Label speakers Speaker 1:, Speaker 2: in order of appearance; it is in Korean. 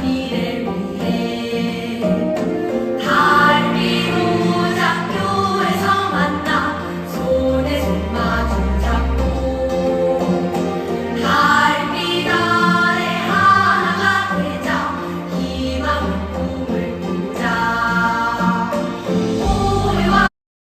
Speaker 1: 미래를